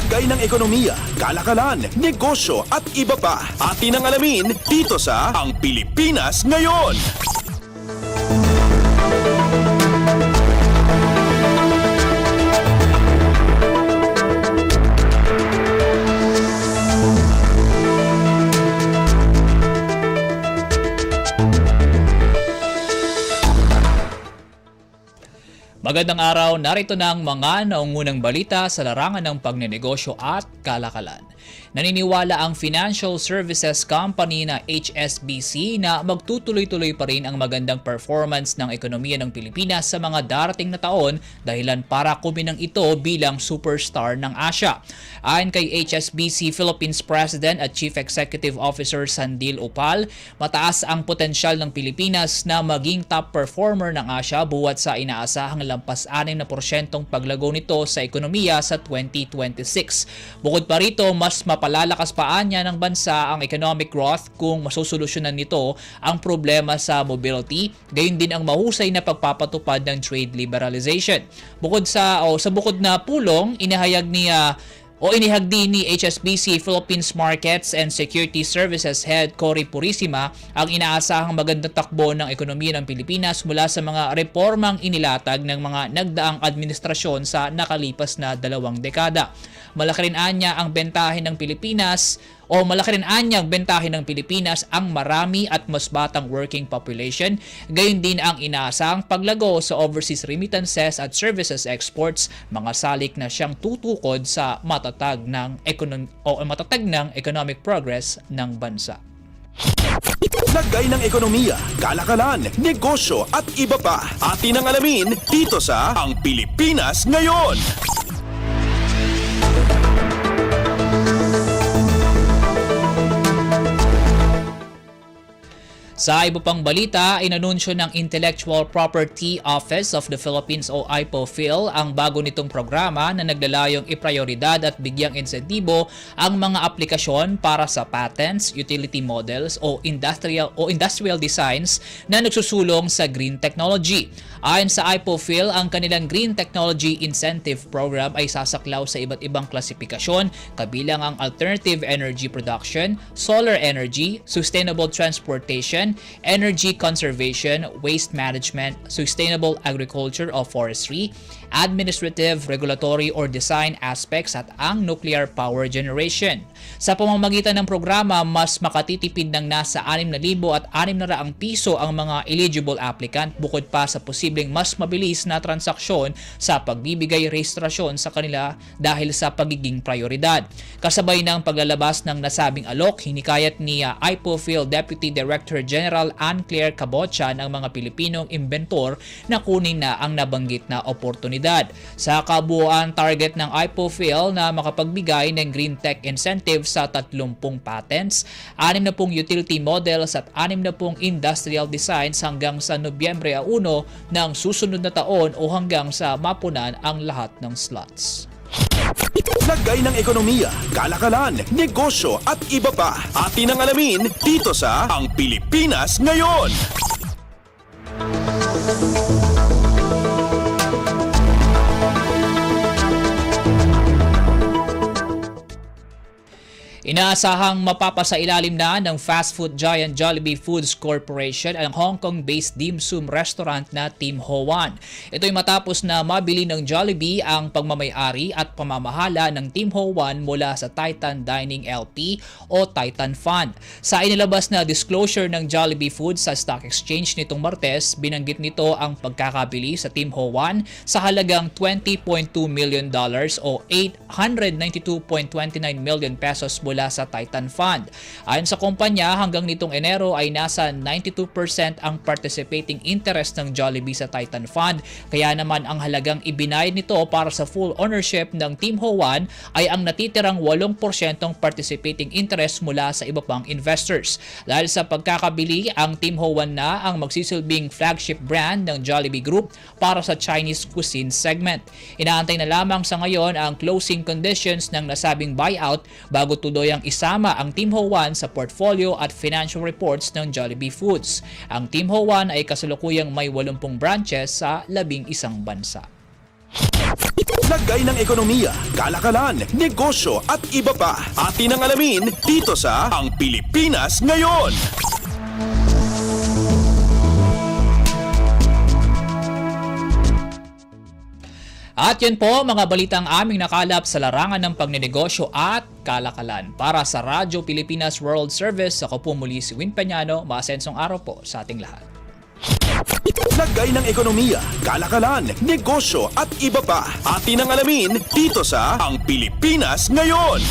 Lagay ng ekonomiya, kalakalan, negosyo at iba pa. Atin ang alamin dito sa Ang Pilipinas Ngayon. Magandang araw, narito na ang mga naungunang balita sa larangan ng pagnenegosyo at kalakalan. Naniniwala ang Financial Services Company na HSBC na magtutuloy-tuloy pa rin ang magandang performance ng ekonomiya ng Pilipinas sa mga darating na taon dahilan para kuminang ito bilang superstar ng Asia. Ayon kay HSBC Philippines President at Chief Executive Officer Sandil Upal, mataas ang potensyal ng Pilipinas na maging top performer ng Asia buwat sa inaasahang lampas 6% paglago nito sa ekonomiya sa 2026. Bukod pa rito, mas mapalalakas pa niya ng bansa ang economic growth kung masusolusyonan nito ang problema sa mobility, gayon din ang mahusay na pagpapatupad ng trade liberalization. Bukod sa o sa bukod na pulong, inahayag ni ah, o inihag din ni HSBC Philippines Markets and Security Services Head Cory Purisima ang inaasahang magandang takbo ng ekonomiya ng Pilipinas mula sa mga reformang inilatag ng mga nagdaang administrasyon sa nakalipas na dalawang dekada. Malaki rin anya ang bentahe ng Pilipinas o malaki rin anyang bentahin ng Pilipinas ang marami at mas batang working population. Gayon din ang inaasahang paglago sa overseas remittances at services exports, mga salik na siyang tutukod sa matatag ng ekonom o matatag ng economic progress ng bansa. Lagay ng ekonomiya, kalakalan, negosyo at iba pa. Atin ang alamin dito sa Ang Pilipinas Ngayon. Sa iba pang balita, inanunsyo ng Intellectual Property Office of the Philippines o IPOPHIL ang bago nitong programa na naglalayong iprioridad at bigyang insentibo ang mga aplikasyon para sa patents, utility models o industrial o industrial designs na nagsusulong sa green technology. Ayon sa IPOPHIL, ang kanilang Green Technology Incentive Program ay sasaklaw sa iba't ibang klasifikasyon kabilang ang alternative energy production, solar energy, sustainable transportation, energy conservation, waste management, sustainable agriculture o forestry, administrative, regulatory or design aspects at ang nuclear power generation. Sa pamamagitan ng programa, mas makatitipid ng nasa 6,000 at 600 piso ang mga eligible applicant bukod pa sa posibleng mas mabilis na transaksyon sa pagbibigay rehistrasyon sa kanila dahil sa pagiging prioridad. Kasabay ng paglalabas ng nasabing alok, hinikayat ni uh, IPOPHIL Deputy Director General Ann Claire Cabocha ng mga Pilipinong inventor na kunin na ang nabanggit na oportunidad. Sa kabuuan target ng IPOPHIL na makapagbigay ng green tech incentive sa 30 patents, 60 utility models at 60 industrial designs hanggang sa Nobyembre 1 ng susunod na taon o hanggang sa mapunan ang lahat ng slots. Lagay ng ekonomiya, kalakalan, negosyo at iba pa. Atin ang alamin dito sa Ang Pilipinas Ngayon. Inaasahang mapapasailalim na ng fast food giant Jollibee Foods Corporation ang Hong Kong-based dim sum restaurant na Tim Ho Wan. Ito'y matapos na mabili ng Jollibee ang pagmamayari at pamamahala ng Tim Ho Wan mula sa Titan Dining LP o Titan Fund. Sa inilabas na disclosure ng Jollibee Foods sa Stock Exchange nitong Martes, binanggit nito ang pagkakabili sa Tim Ho Wan sa halagang 20.2 million dollars o 892.29 million pesos mula sa Titan Fund. Ayon sa kumpanya, hanggang nitong Enero ay nasa 92% ang participating interest ng Jollibee sa Titan Fund. Kaya naman ang halagang ibinayad nito para sa full ownership ng Team Ho1 ay ang natitirang 8% participating interest mula sa iba pang investors. Dahil sa pagkakabili, ang Team Ho1 na ang magsisilbing flagship brand ng Jollibee Group para sa Chinese cuisine segment. Inaantay na lamang sa ngayon ang closing conditions ng nasabing buyout bago tuluyang isama ang Team Ho1 sa portfolio at financial reports ng Jollibee Foods. Ang Team Ho1 ay kasalukuyang may 80 branches sa labing isang bansa. Lagay ng ekonomiya, kalakalan, negosyo at iba pa. Atin ang alamin dito sa Ang Pilipinas Ngayon. At yun po mga balitang aming nakalap sa larangan ng pagnenegosyo at kalakalan. Para sa Radyo Pilipinas World Service, ako po muli si Win Peñano. Maasensong araw po sa ating lahat. Lagay ng ekonomiya, kalakalan, negosyo at iba pa. Atin ang alamin dito sa Ang Pilipinas Ngayon.